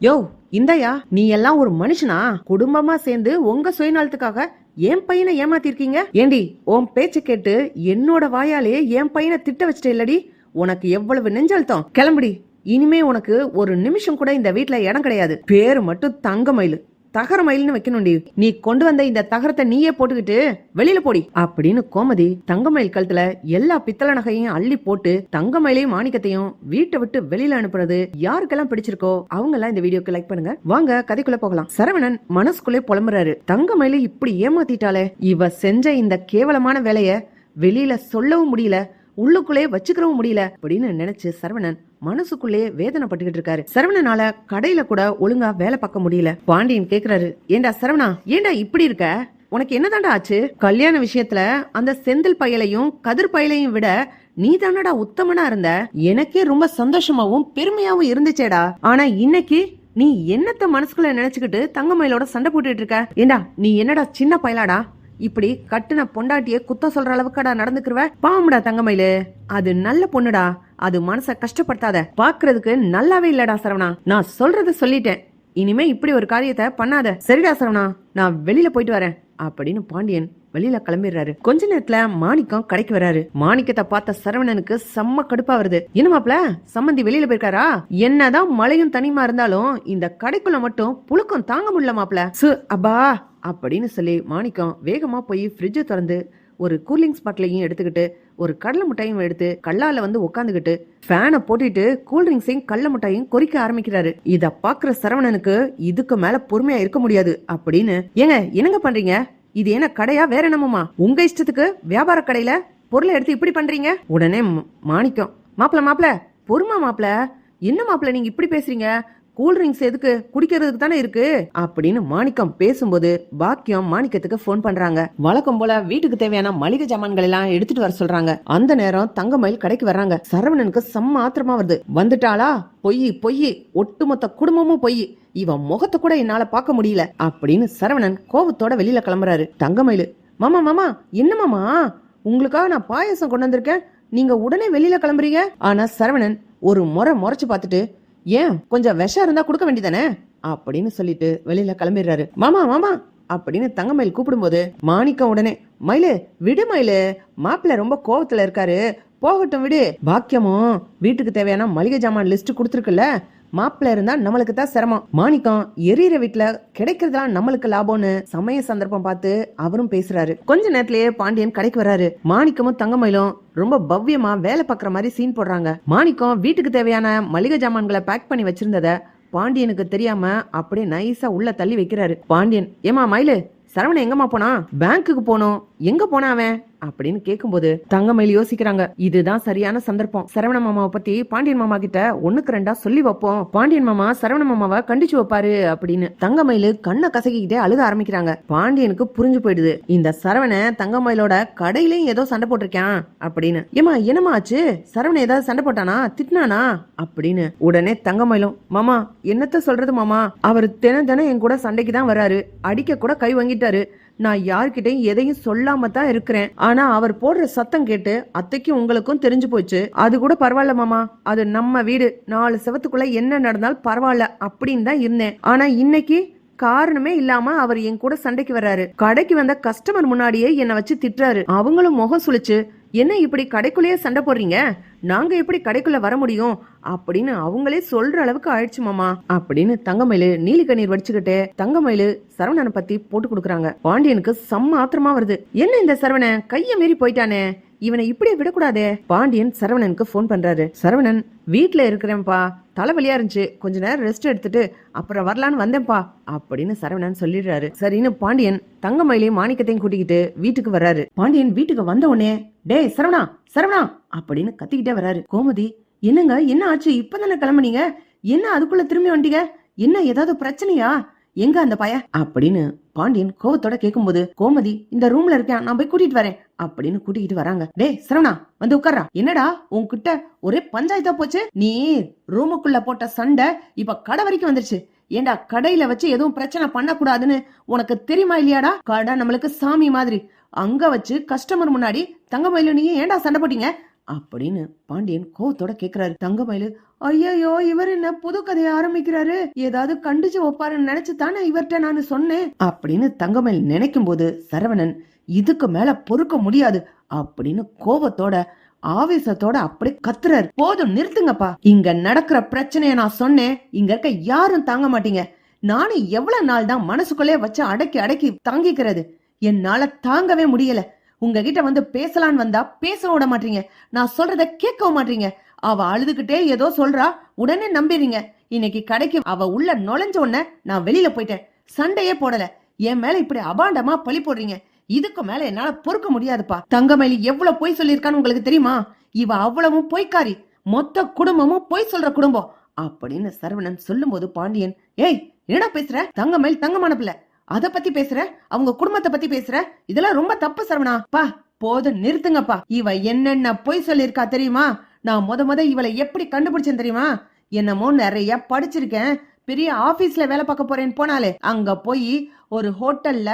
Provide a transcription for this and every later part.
யோ India நீ எல்லாம் ஒரு மனுஷனா? குடும்பமா சேர்ந்து உங்க சுயநலத்துக்காக என் பையனை ஏமாத்திருக்கீங்க? ஏண்டி உன் பேச்ச கேட்டு என்னோட வாயாலே என் பையனை திட்ட வச்சுட்ட இல்லடி. உனக்கு எவ்வளவு நெஞ்சழுத்தம்? கிளம்புடி. இனிமே உனக்கு ஒரு நிமிஷம் கூட இந்த வீட்டுல இடம் கிடையாது. பேரு மட்டும் தங்க மயிலு. தகர மயில்னு வைக்கணும்டி. நீ கொண்டு வந்த இந்த தகரத்தை நீயே போட்டுக்கிட்டு வெளியில போடி. அப்படின்னு கோமதி தங்கமயில் கழுத்துல எல்லா பித்தள நகையும் அள்ளி போட்டு தங்கமயிலையும் மாணிக்கத்தையும் வீட்டை விட்டு வெளியில அனுப்புறது யாருக்கெல்லாம் பிடிச்சிருக்கோ அவங்க எல்லாம் இந்த வீடியோக்கு லைக் பண்ணுங்க. வாங்க கதைக்குள்ள போகலாம். சரவணன் மனசுக்குள்ளே புலம்புறாரு. தங்கமயில இப்படி ஏமாத்திட்டாளே. இவ செஞ்ச இந்த கேவலமான வேலைய வெளியில சொல்லவும் முடியல. உள்ளுக்குள்ளே வச்சுக்கிறவும் முடியல அப்படின்னு நினைச்சு சரவணன் மனசுக்குள்ளே வேதனைப்பட்டுக்கிட்டு இருக்காரு. சரவணனால கடையில கூட ஒழுங்கா வேலை பார்க்க முடியல. பாண்டியன் கேக்குறாரு ஏண்டா சரவணா ஏண்டா இப்படி இருக்க? உனக்கு என்னதாண்டா ஆச்சு? கல்யாண விஷயத்துல அந்த செந்தில் பயலையும் கதிர் பயலையும் விட நீ தானடா உத்தமனா இருந்த? எனக்கே ரொம்ப சந்தோஷமாவும் பெருமையாவும் இருந்துச்சேடா. ஆனா இன்னைக்கு நீ என்னத்த மனசுக்குள்ள நினைச்சுக்கிட்டு தங்கமயிலோட சண்டை போட்டுட்டு இருக்க? ஏண்டா நீ என்னடா சின்ன பயலாடா? இப்படி கட்டுன பொண்டாட்டிய குத்தம் சொல்ற அளவுக்குடா நடந்துக்கிறவ பாவம்டா தங்கமயிலு. அது நல்ல பொண்ணுடா. அது மனச கஷ்டப்படுத்தாத. பாக்குறதுக்கு நல்லாவே இல்லடா சரவணா. நான் சொல்றத சொல்லிட்டேன். இனிமே இப்படி ஒரு காரியத்தை பண்ணாத. சரிடா சரவணா. நான் வெளியில போயிட்டு வரேன். அப்படின்னு பாண்டியன் வெளியில கிளம்பிடுறாரு. கொஞ்ச நேரத்துல மாணிக்கம் கடைக்கு வராரு. மாணிக்கத்தை பார்த்த சரவணனுக்கு செம்ம கடுப்பா வருது. என்ன மாப்ள சம்மந்தி வெளியில போயிருக்காரா? என்னதான் மழையும் தனிமா இருந்தாலும் இந்த கடைக்குள்ள மட்டும் புழுக்கம் தாங்க முடியல மாப்ள சு அப்பா. அப்படின்னு சொல்லி மாணிக்கம் வேகமாக போய் ஃப்ரிட்ஜை திறந்து ஒரு கூலிங்ஸ் பாட்டிலையும் எடுத்துக்கிட்டு ஒரு கடலை மிட்டாயும் எடுத்து கல்லால வந்து உட்காந்துக்கிட்டு ஃபேனை போட்டுட்டு கூல்ட்ரிங்க்ஸையும் கடல மிட்டாயும் கொறிக்க ஆரம்பிக்கிறாரு. இதை பாக்குற சரவணனுக்கு இதுக்கு மேல பொறுமையா இருக்க முடியாது அப்படின்னு ஏங்க என்னங்க பண்றீங்க? இது என்ன கடையா வேற என்னமோமா உங்க இஷ்டத்துக்கு வியாபார கடையில பொருளை எடுத்து இப்படி பண்றீங்க? உடனே மாணிக்கம் மாப்பிள மாப்பிள பொறுமா மாப்பிள? என்ன மாப்பிள நீங்க இப்படி பேசுறீங்க? கூல்ட்ரிங்க்ஸ் எதுக்கு? குடிக்கிறதுக்கு தானே இருக்கு? அப்படின்னு மாணிக்கம் பேசும்போது பாக்கியம் மாணிக்கத்துக்கு ஃபோன் பண்றாங்க. வழக்கம் போல வீட்டுக்கு தேவையான மளிகை ஜாமான்கள் எல்லாம் எடுத்துட்டு வர சொல்றாங்க. அந்த நேரம் தங்கமயில் கடைக்கு வர்றாங்க. சரவணனுக்கு செம்ம ஆத்திரமா வருது. வந்துட்டாளா? பொய் பொய். ஒட்டுமொத்த குடும்பமும் பொய். இவன் முகத்தை கூட என்னால பார்க்க முடியல. அப்படின்னு சரவணன் கோவத்தோட வெளியில கிளம்புறாரு. தங்கமயில் மாமா மாமா என்ன மாமா? உங்களுக்காக நான் பாயாசம் கொண்டு வந்திருக்கேன். நீங்க உடனே வெளியில கிளம்புறீங்க? ஆனா சரவணன் ஒரு முறை முறைச்சு பார்த்துட்டு ஏன்? கொஞ்சம் விஷம் இருந்தா கொடுக்க வேண்டியதானே? அப்படின்னு சொல்லிட்டு வெளியில கிளம்பிடுறாரு. மாமா மாமா அப்படின்னு தங்கமயில் கூப்பிடும்போது மாணிக்கம் உடனே மயிலு விடு மயிலு மாப்பிள்ளை ரொம்ப கோவத்துல இருக்காரு. போகட்டும் விடு. பாக்கியமும் வீட்டுக்கு தேவையான மளிகை ஜாமான் லிஸ்ட் கொடுத்துருக்குல்ல மாப்பிள்ளை இருந்தா நம்மளுக்கு தான் சிரமம். மாணிக்கம் எரியற வீட்டுல கிடைக்கிறதுலாம் நம்மளுக்கு லாபம்னு சமய சந்தர்ப்பம் பார்த்து அவரும் பேசுறாரு. கொஞ்ச நேரத்திலேயே பாண்டியன் கடைக்கு வராரு. மாணிக்கமும் தங்கமயிலும் ரொம்ப பவ்யமா வேலை பார்க்குற மாதிரி சீன் போடுறாங்க. மாணிக்கம் வீட்டுக்கு தேவையான மளிகை ஜாமான்களை பேக் பண்ணி வச்சிருந்தத பாண்டியனுக்கு தெரியாம அப்படியே நைஸா உள்ள தள்ளி வைக்கிறாரு. பாண்டியன் ஏமா மயிலு சரவணன் எங்கம்மா போனா பேங்க்குக்கு போனோம். எங்க போனா அவன்? அப்படின்னு கேக்கும்போது தங்கமயில் யோசிக்கிறாங்க இதுதான் சரியான சந்தர்ப்பம். சரவண மாமாவை பத்தி பாண்டியன் மாமா கிட்ட ஒண்ணுக்கு ரெண்டா சொல்லி வைப்போம். பாண்டியன் மாமா சரவண மாமாவை கண்டிச்சு வைப்பாரு அப்படின்னு தங்கமயில் கண்ணை கசக்கிக்கிட்டே அழுக ஆரம்பிக்கிறாங்க. பாண்டியனுக்கு புரிஞ்சு போயிடுது இந்த சரவண தங்கமயிலோட கடையிலயும் ஏதோ சண்டை போட்டிருக்கான் அப்படின்னு. ஏமா என்னமா ஆச்சு? சரவண ஏதாவது சண்டை போட்டானா? திட்டினானா? அப்படின்னு உடனே தங்கமயிலும் மாமா என்னத்த சொல்றது மாமா? அவர் தினம் தினம் என் கூட சண்டைக்கு தான் வராரு. அடிக்க கூட கை வாங்கிட்டாரு. நான் யார்கிட்டையும் எதையும் சொல்லாம தான் இருக்கிறேன். ஆனா அவர் போடுற சத்தம் கேட்டு அத்தைக்கும் உங்களுக்கும் தெரிஞ்சு போச்சு. அது கூட பரவாயில்ல மாமா. அது நம்ம வீடு. நாலு செவத்துக்குள்ள என்ன நடந்தாலும் பரவாயில்ல அப்படின்னு தான் இருந்தேன். ஆனா இன்னைக்கு காரணமே இல்லாம அவர் என் கூட சண்டைக்கு வர்றாரு. கடைக்கு வந்த கஸ்டமர் முன்னாடியே என்னை வச்சு திட்டுறாரு. அவங்களும் முகம் சுழிச்சு என்ன இப்படி கடைக்குள்ளேயே சண்டை போடுறீங்க? நாங்க எப்படி கடைக்குள்ள வர முடியும்? அப்படின்னு அவங்களே சொல்ற அளவுக்கு ஆயிடுச்சு மாமா. அப்படின்னு தங்கமயிலு நீலி கண்ணீர் வடிச்சுக்கிட்டு தங்கமயிலு சரவணனை பத்தி போட்டு கொடுக்குறாங்க. பாண்டியனுக்கு செம்ம ஆத்திரமா வருது. என்ன இந்த சரவணன்? கைய மீறி போயிட்டானே. இவனை இப்படியே விடக்கூடாதே. பாண்டியன் சரவணனுக்கு ஃபோன் பண்றாரு. சரவணன் வீட்டில் இருக்கிறேன்ப்பா. தலைவலியா இருந்துச்சு. கொஞ்ச நேரம் ரெஸ்ட் எடுத்துட்டு அப்புறம் வரலான்னு வந்தேன்ப்பா அப்படின்னு சரவணன் சொல்லிடுறாரு. சரின்னு பாண்டியன் தங்கமயிலையும் மாணிக்கத்தையும் கூட்டிக்கிட்டு வீட்டுக்கு வர்றாரு. பாண்டியன் வீட்டுக்கு வந்த உடனே டேய் சரவணா சரவணா அப்படின்னு கத்திக்கிட்டே வர்றாரு. கோமதி என்னங்க என்ன ஆச்சு? இப்பதானே கிளம்புனீங்க? என்ன அதுக்குள்ள திரும்பி வந்துட்டீங்க என்ன ஏதாவது பிரச்சனையா? எங்க அந்த பய? அப்படின்னு பாண்டியன் கோவத்தோட கேக்கும்போது கோமதி இந்த ரூம்ல இருக்கேன் நான் போய் கூட்டிட்டு வரேன் அப்படின்னு கூட்டிக்கிட்டு வராங்க. டேய் சரவணா வந்து உட்கார்றா. என்னடா உன்கிட்ட ஒரே பஞ்சாயத்தா போச்சு? நீ ரூமுக்குள்ள போட்ட சண்டை இப்ப கடை வரைக்கும் வந்துருச்சு. ஏண்டா கடையில வச்சு எதுவும் பிரச்சனை பண்ணக்கூடாதுன்னு உனக்கு தெரியுமா இல்லையாடா? கடை நம்மளுக்கு சாமி மாதிரி. அங்க வச்சு கஸ்டமர் முன்னாடி தங்கமயில நீ ஏன்டா சண்டை போட்டீங்க? அப்படின்னு பாண்டியன் கோவத்தோட கேக்குறாரு. தங்கமயிலு ஐயோ இவர் என்ன புது கதையை ஆரம்பிக்கிறாரு? ஏதாவது கண்டிச்சு வைப்பாருன்னு நினைச்சு தானே இவர்கிட்ட நான் சொன்னேன்? அப்படின்னு தங்கமயில் நினைக்கும் போது சரவணன் இதுக்கு மேல பொறுக்க முடியாது அப்படின்னு கோபத்தோட ஆவேசத்தோட அப்படி கத்துறாரு. போதும் நிறுத்துங்கப்பா. இங்க நடக்கிற பிரச்சனைய நான் சொன்னேன். இங்க இருக்க யாரும் தாங்க மாட்டீங்க. நானும் எவ்வளவு நாள் தான் மனசுக்குள்ளே வச்சு அடக்கி அடக்கி தாங்கிக்கிறது. என்னால தாங்கவே முடியல. உங்ககிட்ட வந்து பேசலான்னு வந்தா பேச விட மாட்டீங்க. நான் சொல்றத கேட்கவும் மாட்டீங்க. அவ அழுதுகிட்டே ஏதோ சொல்றா உடனே நம்பிடுறீங்க இன்னைக்கு கடைக்கு அவ உள்ள நுழைஞ்ச உடனே நான் வெளியில போயிட்டேன். சண்டையே போடல. என் மேல இப்படி அபாண்டமா பழி போடுறீங்க. இதுக்கு மேல என்னால பொறுக்க முடியாதுப்பா. தங்கமயிலி எவ்வளவு பொய் சொல்லியிருக்கான்னு உங்களுக்கு தெரியுமா? இவ அவ்வளவும் பொய்க்காரி. மொத்த குடும்பமும் பொய் சொல்ற குடும்பம். அப்படின்னு சரவணன் சொல்லும்போது பாண்டியன் ஏய் என்னடா பேசுற? தங்கமயில் தங்கமான பிள்ளை அத பத்தி பேசுற? அவங்க குடும்பத்தை பத்தி பேசுற? இதெல்லாம் ரொம்ப தப்பு சரவணா. பா போதும் நிறுத்துங்கப்பா. இவ என்னென்ன பொய் சொல்லியிருக்கா தெரியுமா? நான் முத முத இவளை எப்படி கண்டுபிடிச்சேன் தெரியுமா? என்னமோ நிறைய படிச்சிருக்கேன். பெரிய ஆபீஸ்ல வேலை பார்க்க போறேன்னு போனாலே அங்க போய் ஒரு ஹோட்டல்ல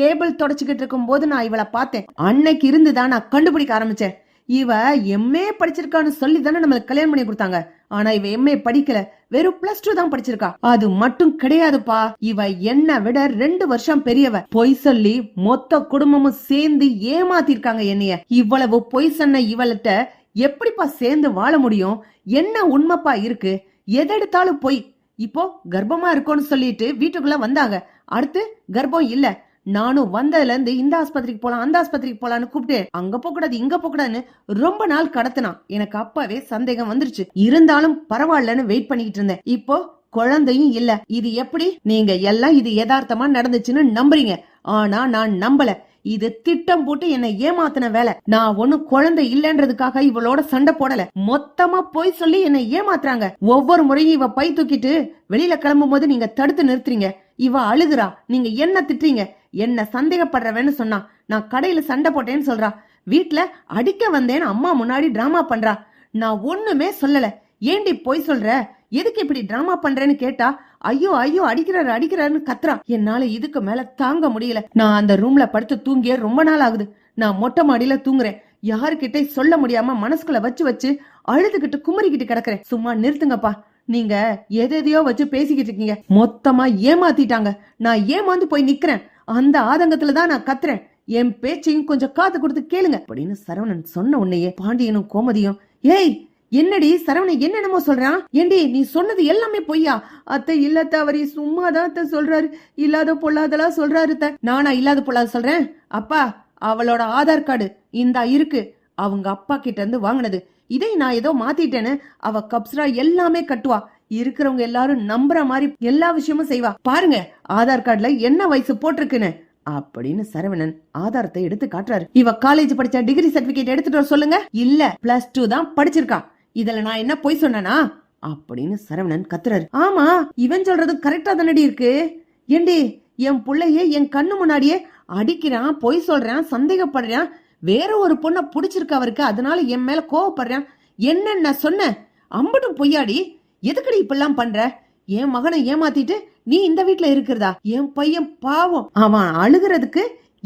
டேபிள் தொடச்சுக்கிட்டு இருக்கும் போது நான் இவளை பார்த்தேன். அன்னைக்கு இருந்துதான் நான் கண்டுபிடிக்க ஆரம்பிச்சேன். இவ எம்ஏ படிச்சிருக்கான்னு சொல்லி தானே நம்மளுக்கு கல்யாணம் பண்ணி கொடுத்தாங்க. ஆனா இவ எம்ஏ படிக்கல. வெறும் பிளஸ் டூ தான் படிச்சிருக்கா. அது மட்டும் கிடையாதுப்பா. இவ என்ன விட ரெண்டு வருஷம் பெரியவ. பொய் சொல்லி மொத்த குடும்பமும் சேர்ந்து ஏமாத்திருக்காங்க என்னைய. இவ்வளவு பொய் சொன்ன இவள்கிட்ட எப்படிப்பா சேர்ந்து வாழ முடியும்? என்ன உண்மைப்பா இருக்கு? எதெடுத்தாலும் பொய். இப்போ கர்ப்பமா இருக்கோன்னு சொல்லிட்டு வீட்டுக்குள்ள வந்தாங்க. அடுத்து கர்ப்பம் இல்ல. நானும் வந்ததுல இருந்து இந்த ஆஸ்பத்திரிக்கு போலாம் அந்த ஆஸ்பத்திரிக்கு போலான்னு கூப்பிட்டு அங்க போக கூடாது இங்க போக கூடாதுன்னு ரொம்ப நாள் கடத்தினான். எனக்கு அப்பாவே சந்தேகம் வந்துருச்சு. இருந்தாலும் பரவாயில்லன்னு வெயிட் பண்ணிக்கிட்டு இருந்தேன். இப்போ குழந்தையும் இல்ல. இது எப்படி? நீங்க எல்லாம் இது யதார்த்தமா நடந்துச்சுன்னு நம்புறீங்க. ஆனா நான் நம்பல. இது திட்டம் போட்டு என்னை ஏமாத்தின வேலை. நான் ஒண்ணு குழந்தை இல்லன்றதுக்காக இவளோட சண்டை போடல. மொத்தமா போய் சொல்லி என்னை ஏமாத்துறாங்க. ஒவ்வொரு முறையும் இவ பை தூக்கிட்டு வெளியில கிளம்பும் போது நீங்க தடுத்து நிறுத்துறீங்க. இவ அழுகுறா நீங்க என்ன திட்டுறீங்க? என்ன சந்தேகப்படுறவன்னு சொன்னா நான் கடையில சண்டை போட்டேன்னு சொல்றா. வீட்டுல அடிக்க வந்தேன்னு அம்மா முன்னாடி டிராமா பண்றா. நான் ஒண்ணுமே சொல்லல. ஏண்டி பொய் சொல்ற? எதுக்கு இப்படி டிராமா பண்றேன்னு கேட்டா ஐயோ ஐயோ அடிக்கிறாரு அடிக்கிறாருன்னு கத்துறா. என்னால இதுக்கு மேல தாங்க முடியல. நான் அந்த ரூம்ல படுத்து தூங்கிய ரொம்ப நாள் ஆகுது. நான் மொட்டை மாடியில தூங்குறேன். யாருக்கிட்ட சொல்ல முடியாம மனசுக்குள்ள வச்சு வச்சு அழுதுகிட்டு குமரிக்கிட்டு கிடக்குறேன். சும்மா நிறுத்துங்கப்பா. நீங்க எதையோ வச்சு பேசிக்கிட்டு இருக்கீங்க. மொத்தமா ஏமாத்திட்டாங்க. நான் ஏமாந்து போய் நிக்கிறேன். அந்த ஆதங்கத்துல தான் நான் கத்துறேன். என் பேச்சையும் கொஞ்சம் காத்து கொடுத்து கேளுங்க. அப்படின்னு சரவணன் சொன்ன உன்னையே பாண்டியனும் கோமதியும் ஏய் என்னடி சரவணன் என்னென்னமோ சொல்றான்? ஏண்டி நீ சொன்னது எல்லாமே பொய்யா? அத்தை இல்லத்த அவரி சும்மா தான் அத்தை சொல்றாரு. இல்லாத பொல்லாதெல்லாம் சொல்றாரு அத்தை. நானா இல்லாத பொல்லாத சொல்றேன்? அப்பா அவளோட ஆதார் கார்டு இந்தா இருக்கு. அவங்க அப்பா கிட்ட இருந்து வாங்கினது. இதை நான் ஏதோ மாத்திட்டேன்னு அவ கப்ஸ்ரா எல்லாமே கட்டுவா. இருக்கிறவங்க எல்லாரும் நம்புற மாதிரி எல்லா விஷயமும் செய்வா. பாருங்க ஆதார் கார்டுல என்ன வயசு போட்டிருக்குன்னு. அப்படின்னு சரவணன் ஆதாரத்தை எடுத்து காட்டுறாரு. இவ காலேஜ் படிச்ச டிகிரி சர்டிபிகேட் எடுத்துட்டு வர சொல்லுங்க. இல்ல பிளஸ் டூ தான் படிச்சிருக்கா. இதுல நான் என்ன பொய் சொன்னனா? அப்படின்னு சரவணன் கத்துறாரு. ஆமா இவன் சொல்றது கரெக்டா தானடி இருக்கு. ஏண்டி என் பிள்ளைய என் கண்ணு முன்னாடியே அடிக்கிறான் பொய் சொல்றான் சந்தேகப்படுறான். வேற ஒரு பொண்ணை புடிச்சிருக்கு அவருக்கு. அதனால என் மேல கோவப்படுறான். என்ன நான் சொன்னேன். அம்பட்டும் பொய்யாடி. எதுக்குடி இப்பெல்லாம் பண்ற? என் மகனை ஏமாத்திட்டு நீ இந்த வீட்டுல இருக்கிறதா? என் பையன் பாவம். அவன் அழுகிறதுக்கு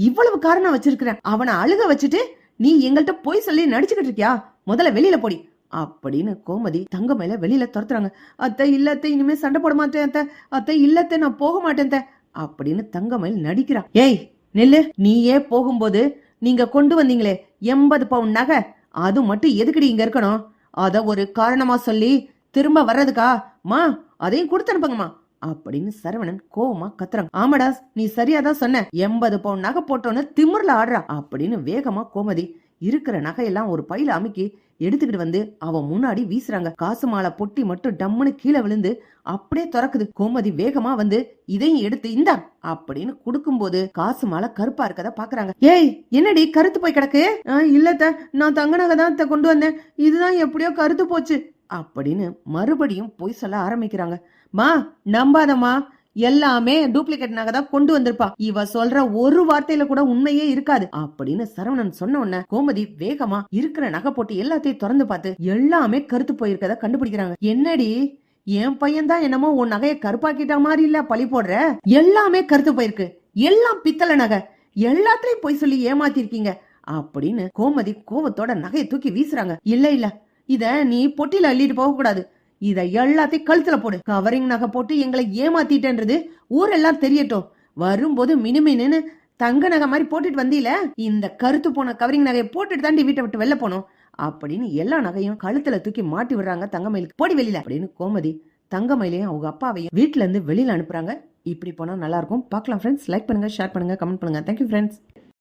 இவ்வளவு காரணம் வச்சிருக்கிறேன். அவனை அழுக வச்சுட்டு நீ எங்கள்கிட்ட போய் சொல்லி நடிச்சுக்கிட்டு இருக்கியா? முதல்ல வெளியில போடி. அப்படின்னு கோமதி தங்க மேல வெளியில துரத்துறாங்க. அத்தை இல்ல அத்தை இனிமே சண்டை போட மாட்டேன் அத்தை. அத்தை இல்ல அத்தை நான் போக மாட்டேன் அப்படின்னு தங்கமயில் நடிக்கிறான் ஏய் நெல்லு. நீயே போகும்போது நீங்க கொண்டு வந்தீங்களே எண்பது பவுன் நகை. அது மட்டும் எதுக்குடி இங்க இருக்கணும்? அத ஒரு காரணமா சொல்லி திரும்ப வர்றதுக்கா? மா அதையும் கொடுத்து அனுப்புங்கம்மா. அப்படின்னு சரவணன் கோவமா கத்துறாங்க ஆமாடா நீ சரியாதான் சொன்ன. எண்பது பவுன் நகை போட்டோன்னு திமிர்ல ஆடுறா. அப்படின்னு வேகமா கோமதி இருக்கிற நகையெல்லாம் ஒரு பையில அமுக்கி எடுத்துக்கிட்டு வந்து அவன் முன்னாடி வீசுறாங்க. காசு மாலை பொட்டி மட்டும் டம்முன்னு கீழே விழுந்து அப்படியே திறக்குது. கோமதி வேகமா வந்து இதையும் எடுத்து இந்தா அப்படின்னு கொடுக்கும்போது காசு மாலை கருப்பா இருக்கத பாக்குறாங்க. ஏய் என்னடி கருத்து போய் கிடக்கு? "ஆ, இல்லத்த நான் தங்க நகை தான் கொண்டு வந்தேன். இதுதான் எப்படியோ கருத்து போச்சு. அப்படின்னு மறுபடியும் பொய் சொல்ல ஆரம்பிக்கிறாங்க. மா நம்பாதம்மா. எல்லாமே டூப்ளிகேட் நகை தான் கொண்டு வந்திருப்பா. இவ சொல்ற ஒரு வார்த்தையில கூட உண்மையே இருக்காது. அப்படின்னு சரவணன் சொன்ன உடனே கோமதி வேகமா இருக்கிற நகை போட்டு எல்லாத்தையும் திறந்து பார்த்து எல்லாமே கருத்து போயிருக்கத கண்டுபிடிக்கிறாங்க. என்னடி? என் பையன் தான் என்னமோ உன் நகைய கருப்பாக்கிட்ட மாதிரி இல்ல பழி போடுற? எல்லாமே கருத்து போயிருக்கு. எல்லாம் பித்தளை நகை. எல்லாத்தையும் போய் சொல்லி ஏமாத்திருக்கீங்க. அப்படின்னு கோமதி கோவத்தோட நகையை தூக்கி வீசுறாங்க. இல்ல இல்ல. இத நீ பொட்டில அள்ளிட்டு போக கூடாது. இத எல்லாத்தையும் கழுத்துல போடு. கவரிங் நகை போட்டு எங்களை ஏமாத்திட்டேன்றது ஊரெல்லாம் தெரியட்டும். வரும்போது மினுமினுன்னு தங்க நகை மாதிரி போட்டுட்டு வந்தீல இந்த கருத்து போன கவரிங் நகையை போட்டுட்டு தாண்டி வீட்டை விட்டு வெளில போனோம். அப்படின்னு எல்லா நகையும் கழுத்துல தூக்கி மாட்டி விடுறாங்க தங்கமயிலுக்கு போடி வெளியில அப்படின்னு கோமதி தங்கமயிலையும் அவங்க அப்பாவையும் வீட்டுல இருந்து வெளியில அனுப்புறாங்க. இப்படி போனா நல்லா இருக்கும். பார்க்கலாம் ஃப்ரெண்ட்ஸ் லைக் பண்ணுங்க ஷேர் பண்ணுங்க கமெண்ட் பண்ணுங்க. Thank you friends